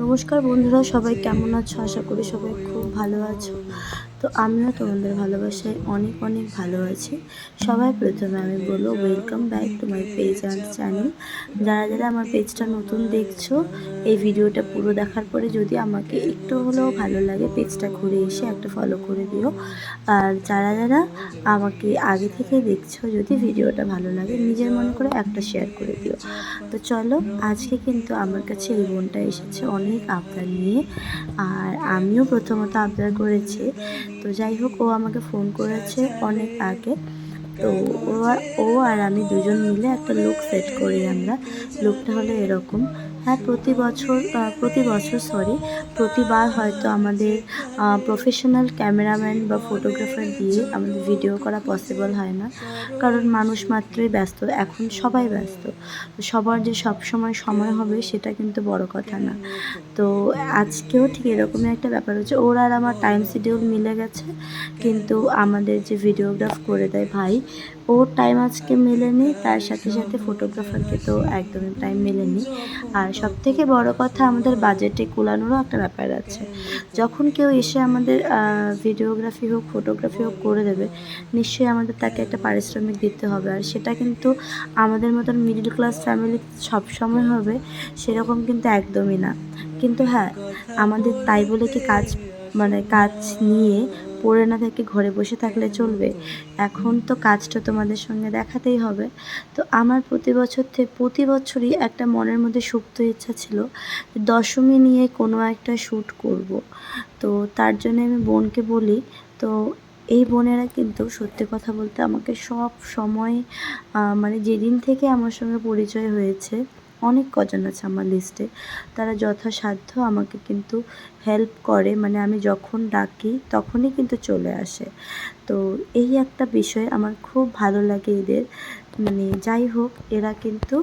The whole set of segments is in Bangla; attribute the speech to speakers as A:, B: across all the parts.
A: নমস্কার বন্ধুরা সবাই কেমন আছো? আশা করি সবাই খুব ভালো আছো। তো আমিও তোমাদের ভালোবাসায় অনেক অনেক ভালো আছি। সবাই প্রথমে আমি বলব welcome back to my page and channel যারা যারা আমার পেজটা নতুন দেখছ, এই ভিডিওটা পুরো দেখার পরে যদি আমাকে একটু হলেও ভালো লাগে পেজটা ঘুরে এসে একটা ফলো করে দিও। আর যারা যারা আমাকে আগে থেকে দেখছ, যদি ভিডিওটা ভালো লাগে, নিজের মনে করে একটা শেয়ার করে দিও। তো চলো, আজকে কিন্তু আমার কাছে এই বোনটা এসেছে অনেক আবদার নিয়ে। আর আমিও প্রথমত আবদার করেছি তো যাই হোক, ও আমাকে ফোন করেছে অনেক আগে। তো ও আর ও আর আমি দুজন মিলে একটা লুক সেট করি আমরা। লুকটা হলো এরকম। হ্যাঁ প্রতি বছর প্রতি বছর সরি প্রতিবার হয়তো আমাদের প্রফেশনাল ক্যামেরাম্যান বা ফটোগ্রাফার দিয়ে আমাদের ভিডিও করা পসিবল হয় না। কারণ মানুষ মাত্রই ব্যস্ত, এখন সবাই ব্যস্ত। সবার যে সব সময় সময় হবে সেটা কিন্তু বড় কথা না। তো আজকেও ঠিক এরকমই একটা ব্যাপার হচ্ছে। ওর আর আমার টাইম শিডিউল মিলে গেছে, কিন্তু আমাদের যে ভিডিওগ্রাফ করে দেয় ভাই ওর টাইম আজকে মেলেনি, তার সাথে সাথে ফটোগ্রাফারকে তো একদমই টাইম মেলেনি। আর সব থেকে বড় কথা, আমাদের বাজেটে কুলানোরও একটা ব্যাপার আছে। যখন কেউ এসে আমাদের ভিডিওগ্রাফি হোক ফটোগ্রাফি হোক করে দেবে, নিশ্চয়ই আমাদের তাকে একটা পারিশ্রমিক দিতে হবে। আর সেটা কিন্তু আমাদের মতন মিডল ক্লাস ফ্যামিলি সবসময় হবে, সেরকম কিন্তু একদমই না। কিন্তু হ্যাঁ আমাদের তাই বলে কি কাজ মানে কাজ নিয়ে পড়ে না থেকে ঘরে বসে থাকলে চলবে। এখন তো কাজটা তোমাদের সঙ্গে দেখাতেই হবে। তো আমার প্রতি বছর থেকে প্রতি বছরই একটা মনের মধ্যে সুপ্ত ইচ্ছা ছিল দশমী নিয়ে কোনো একটা শ্যুট করব। তো তার জন্য আমি বোনকে বলি, তো এই বোনেরা কিন্তু সত্যি কথা বলতে আমাকে সব সময় মানে যেদিন থেকে আমার সঙ্গে পরিচয় হয়েছে অনেক কজন আছে আমার লিস্টে তারা যথাসাধ্য আমাকে কিন্তু হেল্প করে মানে আমি যখন ডাকি তখনই কিন্তু চলে আসে। তো এই একটা বিষয় আমার খুব ভালো লাগে এদের। মানে যাই হোক, এরা কিন্তু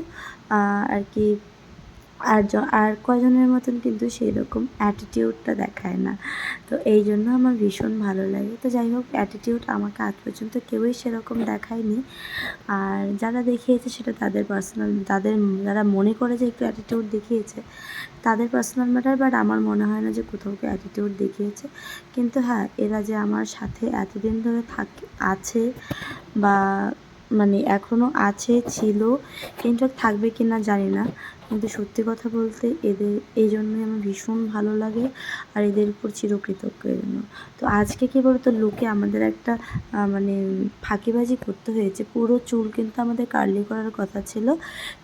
A: আর কি আর আর কজনের মতন কিন্তু সেই রকম অ্যাটিটিউডটা দেখায় না। তো এই জন্য আমার ভীষণ ভালো লাগে। তো যাই হোক অ্যাটিটিউড আমাকে আজ পর্যন্ত কেউই সেরকম দেখায়নি। আর যারা দেখিয়েছে সেটা তাদের পার্সোনাল তাদের যারা মনে করে যে একটু অ্যাটিটিউড দেখিয়েছে, তাদের পার্সোনাল ম্যাটার বাট আমার মনে হয় না যে কোথাও কেউ অ্যাটিটিউড দেখিয়েছে। কিন্তু হ্যাঁ এরা যে আমার সাথে এতদিন ধরে থাকে, আছে বা মানে এখনও আছে, ছিল কিন্তু থাকবে কি না জানি না। কিন্তু সত্যি কথা বলতে এদের, এই জন্যই আমার ভীষণ ভালো লাগে আর এদের উপর চিরকৃতজ্ঞ এই জন্য। তো আজকে কী বলতো, লোকে আমাদের একটা মানে ফাঁকিবাজি করতে হয়েছে। পুরো চুল কিন্তু আমাদের কার্লি করার কথা ছিল।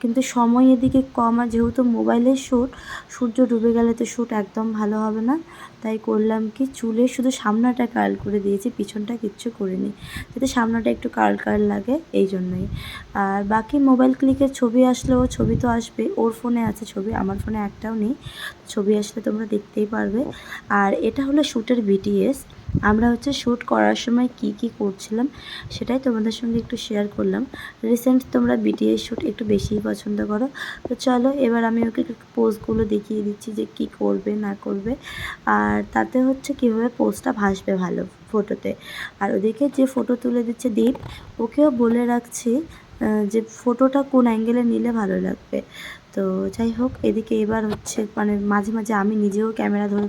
A: কিন্তু সময় এদিকে কম আর যেহেতু মোবাইলের শ্যুট সূর্য ডুবে গেলে তো শ্যুট একদম ভালো হবে না। তাই করলাম কি, চুলে শুধু সামনাটা কার্ল করে দিয়েছি, পিছনটা কিচ্ছু করিনি। যাতে সামনাটা একটু কার্ল কার্ল লাগে, এই জন্যই। আর বাকি মোবাইল ক্লিকের ছবি আসলেও, ছবি তো আসবে ওর ফোনে আছে ছবি, আমার ফোনে একটাও নেই। ছবি আসলে তোমরা দেখতেই পারবে। আর এটা হলো শ্যুটের বিটিএস আমরা হচ্ছে শ্যুট করার সময় কি কি করছিলাম সেটাই তোমাদের সঙ্গে একটু শেয়ার করলাম। রিসেন্ট তোমরা বিটিএস শ্যুট একটু বেশিই পছন্দ করো। তো চলো, এবার আমি ওকে পোজগুলো দেখিয়ে দিচ্ছি যে কি করবে, না করবে। আর তাতে হচ্ছে কীভাবে পোজটা ভাসবে ভালো ফটোতে আর ওদিকে যে ফটো তুলে দিচ্ছে দীপ ওকেও বলে রাখছি যে ফটোটা কোন অ্যাঙ্গেলে নিলে ভালো লাগবে। তো যাই হোক, এদিকে এবার হচ্ছে মানে মাঝে মাঝে আমি নিজেও ক্যামেরা ধরে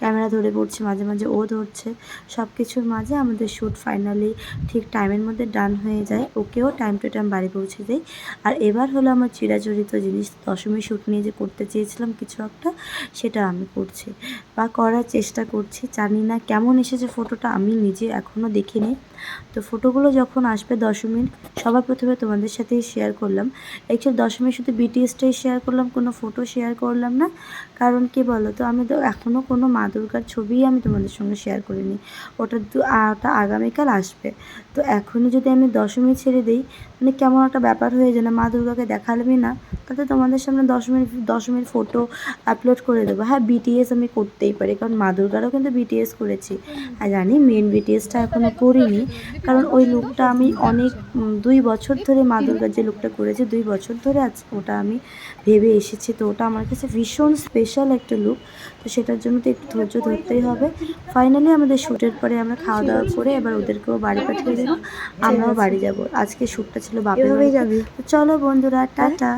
A: ক্যামেরা ধরে পড়ছি, মাঝে মাঝে ও ধরছে। সব কিছুর মাঝে আমাদের শ্যুট ফাইনালি ঠিক টাইমের মধ্যে ডান হয়ে যায়। ওকেও টাইম টু টাইম বাড়ি পৌঁছে দেয় আর এবার হলো আমার চিরাচরিত জিনিস দশমী শ্যুট নিয়ে যে করতে চেয়েছিলাম কিছু একটা, সেটা আমি করছি বা করার চেষ্টা করছি। জানি না কেমন এসেছে ফটোটা আমি নিজে এখনও দেখিনি। তো ফটোগুলো যখন আসবে দশমীর, সবার প্রথমে তোমাদের সাথেই শেয়ার করলাম। অ্যাকচুয়ালি দশমীর শুধু বিটিএসটাই শেয়ার করলাম, কোনো ফটো শেয়ার করলাম না। কারণ কি বলো তো আমি তো এখনও কোনো মা দুর্গার ছবিই আমি তোমাদের সঙ্গে শেয়ার করিনি। ওটা আ- ওটা আগামীকাল আসবে। তো এখনই যদি আমি দশমী ছেড়ে দিই মানে কেমন একটা ব্যাপার হয়ে যায় না, মা দুর্গাকে দেখালামই না, তাতে তোমাদের সামনে দশমীর দশমীর ফটো আপলোড করে দেবো। হ্যাঁ বিটিএস আমি করতেই পারি, কারণ মা দুর্গারও কিন্তু বিটিএস করেছি। আর জানি মেন বিটিএসটা এখনও করিনি, কারণ ওই লুকটা আমি অনেক দুই বছর ধরে মা দুর্গার যে লুকটা করেছি, দুই বছর ধরে আজ ওটা আমি ভেবে এসেছি। তো ওটা আমার কাছে ভীষণ স্পেশাল একটা লুক তো সেটার জন্য তো একটু ধৈর্য ধরতেই হবে। ফাইনালি আমাদের শ্যুটের পরে আমরা খাওয়া দাওয়া করে এবার ওদেরকেও বাড়ি পাঠিয়ে দেবো। আমরাও বাড়ি যাব। আজকে শ্যুটটা ছিল বাপের বাড়ি। তো চলো বন্ধুরা টাটা।